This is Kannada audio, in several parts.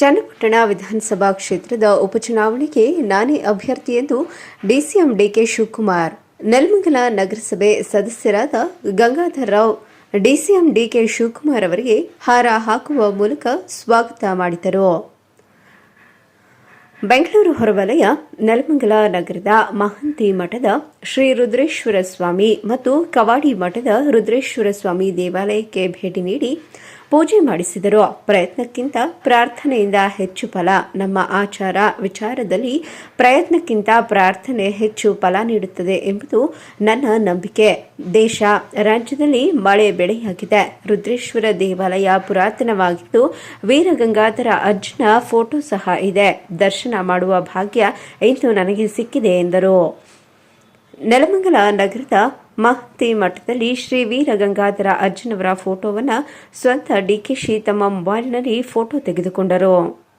ಚನ್ನಪಟ್ಟಣ ವಿಧಾನಸಭಾ ಕ್ಷೇತ್ರದ ಉಪಚುನಾವಣೆಗೆ ನಾನೇ ಅಭ್ಯರ್ಥಿ ಎಂದು ಡಿಸಿಎಂ ಡಿಕೆ ಶಿವಕುಮಾರ್. ನೆಲಮಂಗಲ ನಗರಸಭೆ ಸದಸ್ಯರಾದ ಗಂಗಾಧರ್ ರಾವ್, ಡಿಸಿಎಂ ಡಿಕೆ ಶಿವಕುಮಾರ್ ಅವರಿಗೆ ಹಾರ ಹಾಕುವ ಮೂಲಕ ಸ್ವಾಗತ ಮಾಡಿದರು. ಬೆಂಗಳೂರು ಹೊರವಲಯ, ನೆಲಮಂಗಲ ನಗರದ ಮಹಂತಿ ಮಠದ ಶ್ರೀ ರುದ್ರೇಶ್ವರ ಸ್ವಾಮಿ ಮತ್ತು ಕವಾಡಿ ಮಠದ ರುದ್ರೇಶ್ವರ ಸ್ವಾಮಿ ದೇವಾಲಯಕ್ಕೆ ಭೇಟಿ ನೀಡಿ ಪೂಜೆ ಮಾಡಿಸಿದರು ಪ್ರಯತ್ನಕ್ಕಿಂತ ಪ್ರಾರ್ಥನೆಯಿಂದ ಹೆಚ್ಚು ಫಲ. ನಮ್ಮ ಆಚಾರ ವಿಚಾರದಲ್ಲಿ ಪ್ರಯತ್ನಕ್ಕಿಂತ ಪ್ರಾರ್ಥನೆ ಹೆಚ್ಚು ಫಲ ನೀಡುತ್ತದೆ ಎಂಬುದು ನನ್ನ ನಂಬಿಕೆ. ದೇಶ, ರಾಜ್ಯದಲ್ಲಿ ಮಳೆ ಬೆಳೆಯಾಗಿದೆ. ರುದ್ರೇಶ್ವರ ದೇವಾಲಯ ಪುರಾತನವಾಗಿದ್ದು ವೀರಗಂಗಾಧರ ಅಜ್ಜನ ಫೋಟೋ ಸಹ ಇದೆ. ದರ್ಶನ ಮಾಡುವ ಭಾಗ್ಯ ಇಂದು ನನಗೆ ಸಿಕ್ಕಿದೆ ಎಂದರು. ನೆಲಮಂಗಲ ನಗರದ ಮಹತಿ ಮಠದಲ್ಲಿ ಶ್ರೀ ವೀರಗಂಗಾಧರ ಅರ್ಜುನವರ ಫೋಟೋವನ್ನು ಸ್ವಂತ ಡಿಕೆಶಿ ತಮ್ಮ ಮೊಬೈಲ್ನಲ್ಲಿ ಫೋಟೋ ತೆಗೆದುಕೊಂಡರು.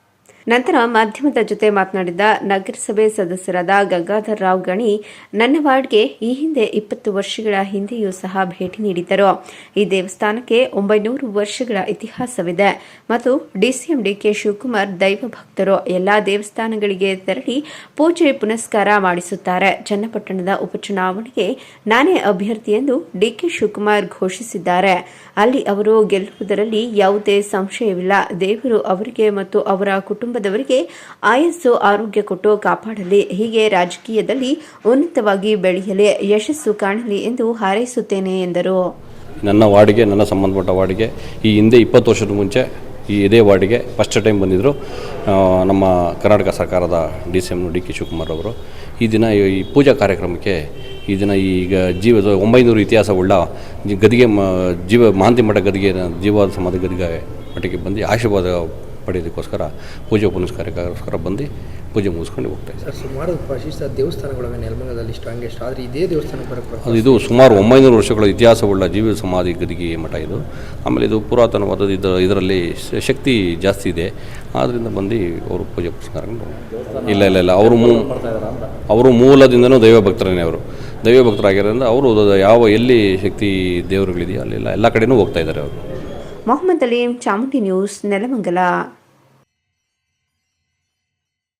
ನಂತರ ಮಾಧ್ಯಮದ ಜೊತೆ ಮಾತನಾಡಿದ ನಗರಸಭೆ ಸದಸ್ಯರಾದ ಗಂಗಾಧರ್ ರಾವ್ ಗಣಿ, ನನ್ನ ವಾರ್ಡ್ಗೆ ಈ ಹಿಂದೆ ಇಪ್ಪತ್ತು ವರ್ಷಗಳ ಹಿಂದೆಯೂ ಸಹ ಭೇಟಿ ನೀಡಿದ್ದರು. ಈ ದೇವಸ್ಥಾನಕ್ಕೆ ಒಂಬೈನೂರು ವರ್ಷಗಳ ಇತಿಹಾಸವಿದೆ. ಮತ್ತು ಡಿಸಿಎಂ ಡಿಕೆ ಶಿವಕುಮಾರ್ ದೈವ ಭಕ್ತರು ಎಲ್ಲಾ ದೇವಸ್ಥಾನಗಳಿಗೆ ತೆರಳಿ ಪೂಜೆ ಪುನಸ್ಕಾರ ಮಾಡಿಸುತ್ತಾರೆ. ಚನ್ನಪಟ್ಟಣದ ಉಪಚುನಾವಣೆಗೆ ನಾನೇ ಅಭ್ಯರ್ಥಿ ಎಂದು ಡಿಕೆ ಶಿವಕುಮಾರ್ ಘೋಷಿಸಿದ್ದಾರೆ. ಅಲ್ಲಿ ಅವರು ಗೆಲ್ಲುವುದರಲ್ಲಿ ಯಾವುದೇ ಸಂಶಯವಿಲ್ಲ. ದೇವರು ಅವರಿಗೆ ಮತ್ತು ಅವರ ಕುಟುಂಬದವರಿಗೆ ಆಯಸ್ಸು, ಆರೋಗ್ಯ ಕೊಟ್ಟು ಕಾಪಾಡಲಿ. ಹೀಗೆ ರಾಜಕೀಯದಲ್ಲಿ ಉನ್ನತವಾಗಿ ಬೆಳೆಯಲಿ ಯಶಸ್ಸು ಕಾಣಲಿ ಎಂದು ಹಾರೈಸುತ್ತೇನೆ ಎಂದರು. ನನ್ನ ವಾರ್ಡಿಗೆ, ನನ್ನ ಸಂಬಂಧಪಟ್ಟ ವಾರ್ಡಿಗೆ, ಈ ಹಿಂದೆ ಇಪ್ಪತ್ತು ವರ್ಷದ ಮುಂಚೆ ಈ ಇದೇ ವಾರ್ಡಿಗೆ ಫಸ್ಟ್ ಟೈಮ್ ಬಂದಿದ್ದರು ನಮ್ಮ ಕರ್ನಾಟಕ ಸರ್ಕಾರದ D C M D K Shivakumar ಅವರು ಈ ದಿನ ಈ ಪೂಜಾ ಕಾರ್ಯಕ್ರಮಕ್ಕೆ ಈ ದಿನ ಈಗ ಜೀವದ ಒಂಬೈನೂರು ಇತಿಹಾಸವುಳ್ಳ ಗದಿಗೆ ಮ, ಜೀವ ಮಹಾಂತಿ ಮಠ ಗದಿಗೆ ಜೀವ ಸಮಾಧಿ ಗದಿಗೆ ಮಠಕ್ಕೆ ಬಂದು ಆಶೀರ್ವಾದ ಪಡೆಯೋದಕ್ಕೋಸ್ಕರ ಪೂಜೆ ಪುನಸ್ಕಾರಕ್ಕೋಸ್ಕರ ಬಂದು ಪೂಜೆ ಮುಗಿಸ್ಕೊಂಡು ಹೋಗ್ತಾ ಇದ್ದಾರೆ. ಸರ್ ಸುಮಾರು ಪ್ರಶಿಷ್ಟ ದೇವಸ್ಥಾನಗಳು ನೆಲಮಂಗದಲ್ಲಿ ಸ್ಟ್ರಾಂಗೆಸ್ಟ್. ಆದರೆ ಇದೇ ದೇವಸ್ಥಾನಕ್ಕೆ ಬರೋಕ್ಕೆ ಅದು ಇದು ಸುಮಾರು ಒಂಬೈನೂರು ವರ್ಷಗಳ ಇತಿಹಾಸವುಳ್ಳ ಜೀವ ಸಮಾಧಿ ಗದಿಗೆ ಮಠ ಇದು. ಆಮೇಲೆ ಇದು ಪುರಾತನವಾದ ಇದು ಇದರಲ್ಲಿ ಶ- ಶಕ್ತಿ ಜಾಸ್ತಿ ಇದೆ. ಆದ್ದರಿಂದ ಬಂದು ಅವರು ಪೂಜೆ ಪುನಸ್ಕಾರ ಇಲ್ಲ ಇಲ್ಲ ಇಲ್ಲ ಅವರು ಮೂ ಅವರು ಮೂಲದಿಂದನೂ ದೈವ ಭಕ್ತರೇ ಅವರು. ದೈವ ಭಕ್ತರಾಗಿರೋದ್ರಿಂದ ಅವರು ಯಾವ ಎಲ್ಲಿ ಶಕ್ತಿ ದೇವರುಗಳಿದೆಯೋ ಅಲ್ಲೆಲ್ಲ ಎಲ್ಲ ಕಡೆನೂ ಹೋಗ್ತಾ ಇದ್ದಾರೆ ಅವರು. ಮೊಹಮ್ಮದ್ ಅಲೀಂ ಚಾಮುಂಡಿ ನ್ಯೂಸ್ ನೆಲಮಂಗಲ.